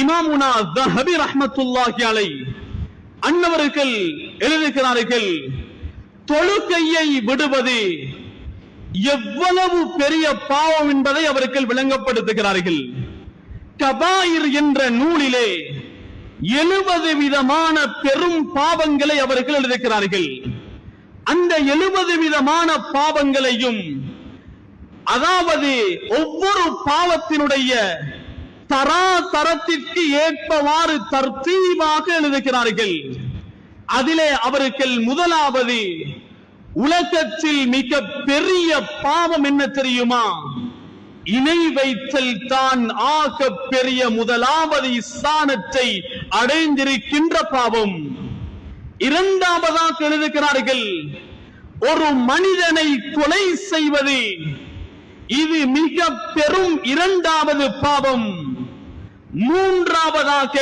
இமாமுனா தஹபி ரஹமத்துல்லாஹி அலை அன்னவர்கள் எழுதுகிறார்கள் தொழுகையை விடுவது எவ்வளவு பெரிய பாவம் என்பதை அவர்கள் விளங்கப்படுத்துகிறார்கள். கபாயிர் என்ற நூலிலே எழுபது விதமான பெரும் பாவங்களை அவர்கள் எழுதுகிறார்கள். அந்த எழுபது விதமான பாவங்களையும் அதாவது ஒவ்வொரு பாவத்தினுடைய தராதரத்திற்கு ஏற்பவாறு தர்த்தீவாக எழுதுகிறார்கள். அதிலே அவர்கள் முதலாவது உலகத்தில் மிக பெரிய பாவம் என்ன தெரியுமா? இணை வைத்தல் தான் ஆக பெரிய முதலாவது ஸ்தானத்தை அடைந்திருக்கின்ற பாவம். இரண்டாவதாக எழுதுகிறார்கள் ஒரு மனிதனை கொலை செய்வது இது மிக பெரும் இரண்டாவது பாவம். மூன்றாவதாக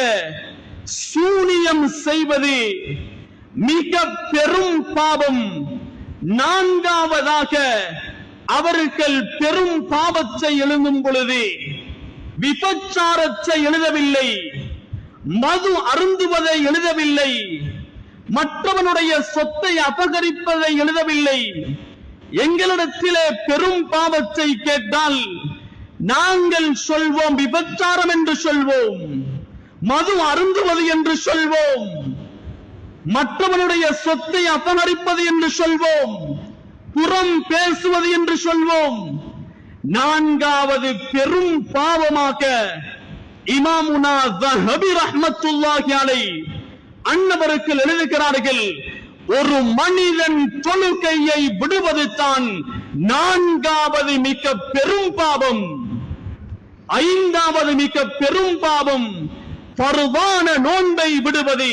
சூனியம் செய்வது மிக பெரும் பாவம். நான்காவதாக அவர்கள் பெரும் பாவத்தை எழுதும் பொழுது விபச்சாரத்தை எழுதவில்லை. மது அருந்துவதை எழுதவில்லை. மற்றவனுடைய சொத்தை அபகரிப்பதை எழுதவில்லை. எங்களிடத்திலே பெரும் பாவத்தை கேட்டால் நாங்கள் சொல்வோம் விபச்சாரம் என்று சொல்வோம். மது அருந்துவது என்று சொல்வோம். மற்றவனுடைய சொத்தை அபகரிப்பது என்று சொல்வோம். புறம் பேசுவது என்று சொல்வோம். நான்காவது பெரும் பாவமாக இமாமுனா தஹபி ரஹ்மத்துல்லாஹி அலை அன்னவர்கள் எழுதுகிறார்கள் ஒரு மனிதன் தொழுகையை விடுவது தான் நான்காவது மிக பெரும் பாவம். ஐந்தாவது மிக பெரும் பாவம் பருவான நோன்பை விடுவது.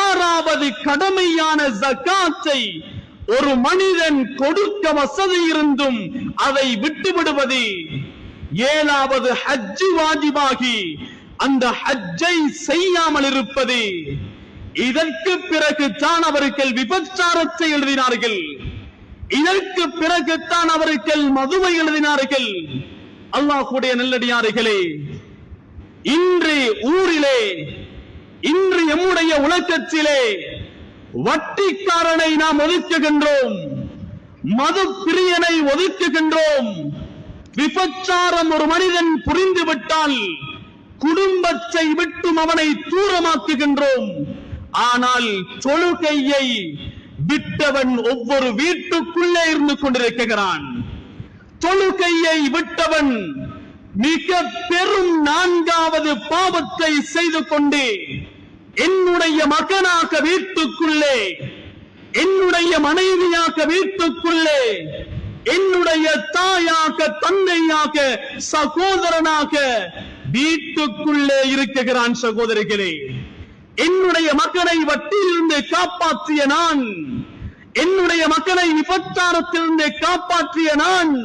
ஆறாவது கடமையான ஜக்காத்தை ஒரு மனிதன் கொடுக்க வசதி இருந்தும் அதை விட்டு விடுவது. ஏழாவது ஹஜ்ஜு வாஜிபாகி அந்த ஹஜ்ஜை செய்யாமல் இருப்பது. இதற்கு பிறகு தான் அவர்கள் விபச்சாரத்தை எழுதினார்கள். இதற்கு பிறகுத்தான் அவர்கள் மதுவை எழுதினார்கள். அல்லாஹுடைய நல்லடியார்களே இன்று ஊரிலே இன்று எம்முடைய உலகத்திலே வட்டிக்காரனை நாம் ஒதுக்குகின்றோம் மது பிரியனை ஒதுக்குகின்றோம். விபச்சாரம் ஒரு மனிதன் புரிந்து விட்டால் குடும்பத்தை விட்டும் அவனை தூரமாக்குகின்றோம். ஆனால் தொழுகையை விட்டவன் ஒவ்வொரு வீட்டுக்குள்ளே இருந்து கொண்டிருக்கிறான். தொழுகையை விட்டவன் மிக பெரும் நான்காவது பாவத்தை செய்து கொண்டு என்னுடைய மகனாக வீட்டுக்குள்ளே என்னுடைய மனைவியாக வீட்டுக்குள்ளே என்னுடைய தாயாக தந்தையாக சகோதரனாக வீட்டுக்குள்ளே இருக்குகிறான் சகோதரிகளே. என்னுடைய மகனை வட்டியிலிருந்து காப்பாற்றிய நான் என்னுடைய மக்களை விபச்சாரத்திலிருந்து காப்பாற்றிய நான்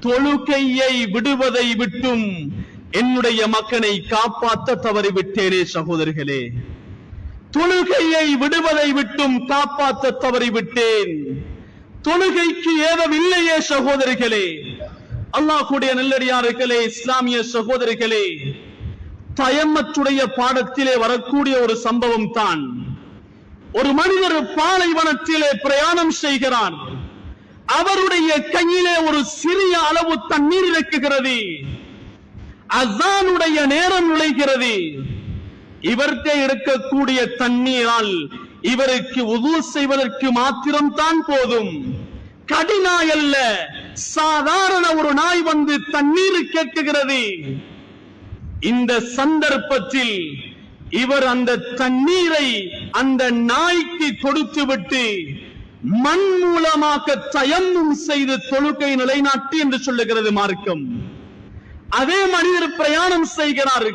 தொழுகையை விடுவதை விட்டும் என்னுடைய மக்களை காப்பாற்ற தவறிவிட்டேனே சகோதரிகளே. தொழுகையை விடுவதை விட்டும் காப்பாற்ற தவறிவிட்டேன். தொழுகைக்கு ஏதவில்லையே சகோதரிகளே. அல்லாஹுடைய நல்லடியார்களே இஸ்லாமிய சகோதரிகளே. தயமற்றுடைய பாடத்திலே வரக்கூடிய ஒரு சம்பவம் தான். ஒரு மனிதர் பாலைவனத்திலே பிரயாணம் செய்கிறான். அவருடைய கையிலே ஒரு சிறிய அளவு தண்ணீர் இருக்குகிறது அசானுடைய நேரம் நுழைகிறது. இவர்கிட்ட இருக்கக்கூடிய தண்ணீரால் இவருக்கு உது செய்வதற்கு மாத்திரம் தான் போதும். கடினாய் அல்ல சாதாரண ஒரு நாய் வந்து தண்ணீர் கேட்குகிறது. இந்த சந்தர்ப்பத்தில் இவர் அந்த தண்ணீரை அந்த நாய்க்கு கொடுத்துவிட்டு மண் மூலமாக தயமும் செய்து தொழுகை நிலைநாட்டி என்று சொல்லுகிறது மார்க்கம். அதே மனிதர் பிரயாணம் செய்கிறார்.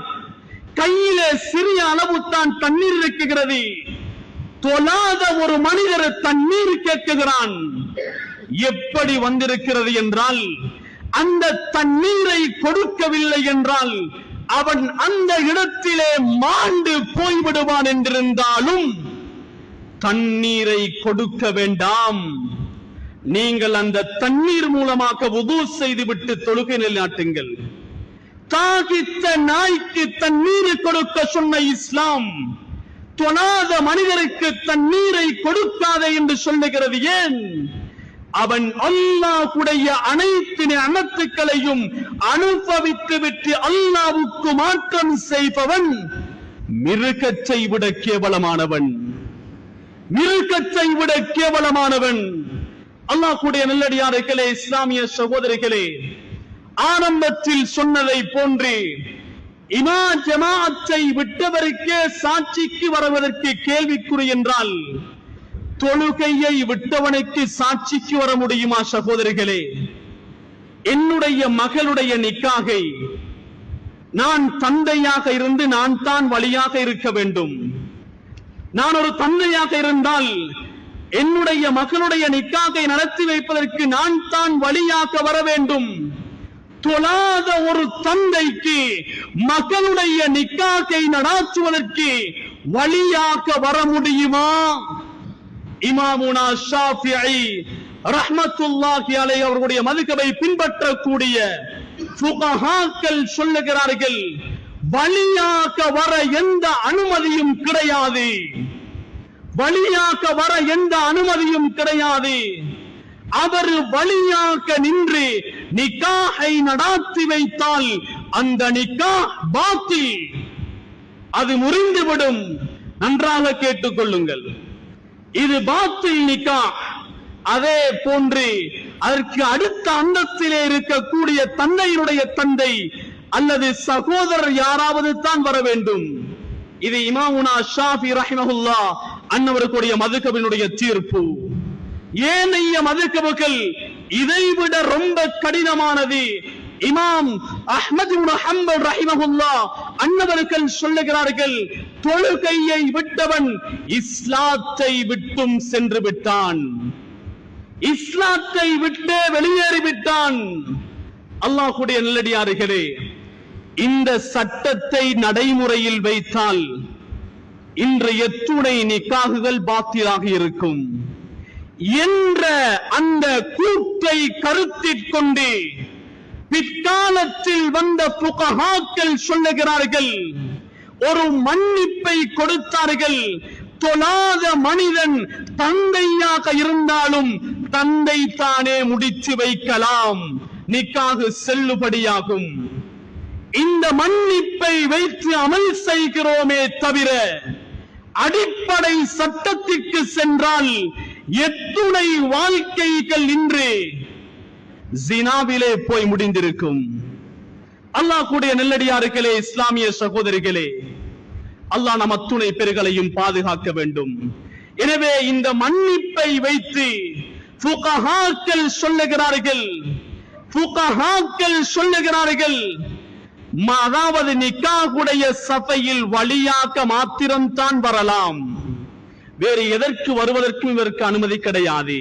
கையில சிறிய அளவு தான் தண்ணீர் இருக்குகிறது தொழாத ஒரு மனிதர் தண்ணீர் கேட்குகிறான். எப்படி வந்திருக்கிறது என்றால் அந்த தண்ணீரை கொடுக்கவில்லை என்றால் அவன் அந்த இடத்திலே மாண்டு போய்விடுவான் என்றிருந்தாலும் தண்ணீரை கொடுக்க வேண்டாம். நீங்கள் அந்த தண்ணீர் மூலமாக உது செய்துவிட்டு தொழுகை நிலைநாட்டுங்கள். தாகித்த நாய்க்கு தண்ணீரை கொடுக்க சொன்ன இஸ்லாம் தொனாத மனிதருக்கு தண்ணீரை கொடுக்காதே என்று சொல்லுகிறது ஏன்? அவன் அல்லாஹுடைய அனைத்து அனத்துக்களையும் அனுபவித்து விட்டு அல்லாவுக்கு மாற்றம் செய்பவன் மிருகச்சை விட கேவலமானவன். மிருகச்சை விட கேவலமானவன். அல்லாஹுடைய நல்லடியார்களே இஸ்லாமிய சகோதரிகளே ஆரம்பத்தில் சொன்னதை போன்று இமா ஜமாஅத்தை விட்டவருக்கே சாட்சிக்கு வருவதற்கு கேள்விக்குறி என்றால் தொழுகையை விட்டவனுக்கு சாட்சிக்கு வர முடியுமா சகோதரிகளே? என்னுடைய மகளுடைய நிக்காகை நான் தந்தையாக இருந்து நான் தான் வழியாக இருக்க வேண்டும். நான் ஒரு தந்தையாக இருந்தால் என்னுடைய மகனுடைய நிக்காகை நடத்தி வைப்பதற்கு நான் தான் வழியாக வர வேண்டும். தொழாத ஒரு தந்தைக்கு மகனுடைய நிக்காகை நடாத்துவதற்கு வழியாக வர முடியுமா? இமாமுனா ஷாஃபிஐ ரஹ்மத்துல்லாஹி அலை அவர்களுடைய மதுகபை பின்பற்றக்கூடிய ஃபுகஹாக்கள் சொல்லுகிறார்கள் வழியாக வர எந்த அனுமதியும் கிடையாது. வழியாக வர எந்த அனுமதியும் கிடையாது. அவர் வழியாக நின்று நிக்காஹை நடாத்தி வைத்தால் அந்த நிக்கா பாத்தி அது முறிந்துவிடும். நன்றாக கேட்டுக்கொள்ளுங்கள். இது பாத்தில் நிக்கா. அதே போன்று அதற்கு அடுத்த அந்தத்திலே இருக்கக்கூடிய தந்தையினுடைய தந்தை அல்லது சகோதரர் யாராவது தான் வர வேண்டும். இது இமாமுனா ஷாஃபி ரஹிமஹுல்லா அன்னவருக்குடைய மதுகபினுடைய தீர்ப்பு. ஏனைய மதுக்கபுக்கள் இதைவிட ரொம்ப கடினமானது. இமாம் அஹ்மது ஹம்பல் ரஹிமஹுல்லா அன்னவர்கள் சொல்லுகிறார்கள் தொழுகையை விட்டவன் இஸ்லாத்தை விட்டும் சென்று விட்டான். இஸ்லாத்தை விட்டே வெளியேறிவிட்டான் அல்லாஹுடைய நல்லடியார்களே இந்த சட்டத்தை நடைமுறையில் வைத்தால் இன்று எத்துணை நிக்காகுகள் பாத்திலாக இருக்கும். என்ற அந்த கூட்டை கருத்திற் கொண்டே பிற்காலத்தில் வந்த புகஹாக்கள் சொல்லுகிறார்கள் ஒரு மன்னிப்பை கொடுத்தார்கள். தொழாத மனிதன் தந்தையாக இருந்தாலும் தந்தை தானே முடித்து வைக்கலாம். நிக்காக செல்லுபடியாகும். இந்த மன்னிப்பை வைத்து அமல் செய்கிறோமே தவிர அடிப்படை சட்டத்திற்கு சென்றால் எத்துணை வாழ்க்கைகள் இன்று ஜினாவிலே போய் முடிந்திருக்கும். அல்லாஹ் கூடிய நெல்லடியார்களே இஸ்லாமிய சகோதரிகளே அல்லாஹ் நம் அத்துணை பெருகளையும் பாதுகாக்க வேண்டும். எனவே இந்த மன்னிப்பை வைத்து புகஹாக்கள் சொல்லுகிறார்கள் புகஹாக்கள் சொல்லுகிறார்கள் அதாவது நிக்காகுடைய சபையில் வழியாக்க மாத்திரம்தான் வரலாம். வேறு எதற்கு வருவதற்கும் இவருக்கு அனுமதி கிடையாது.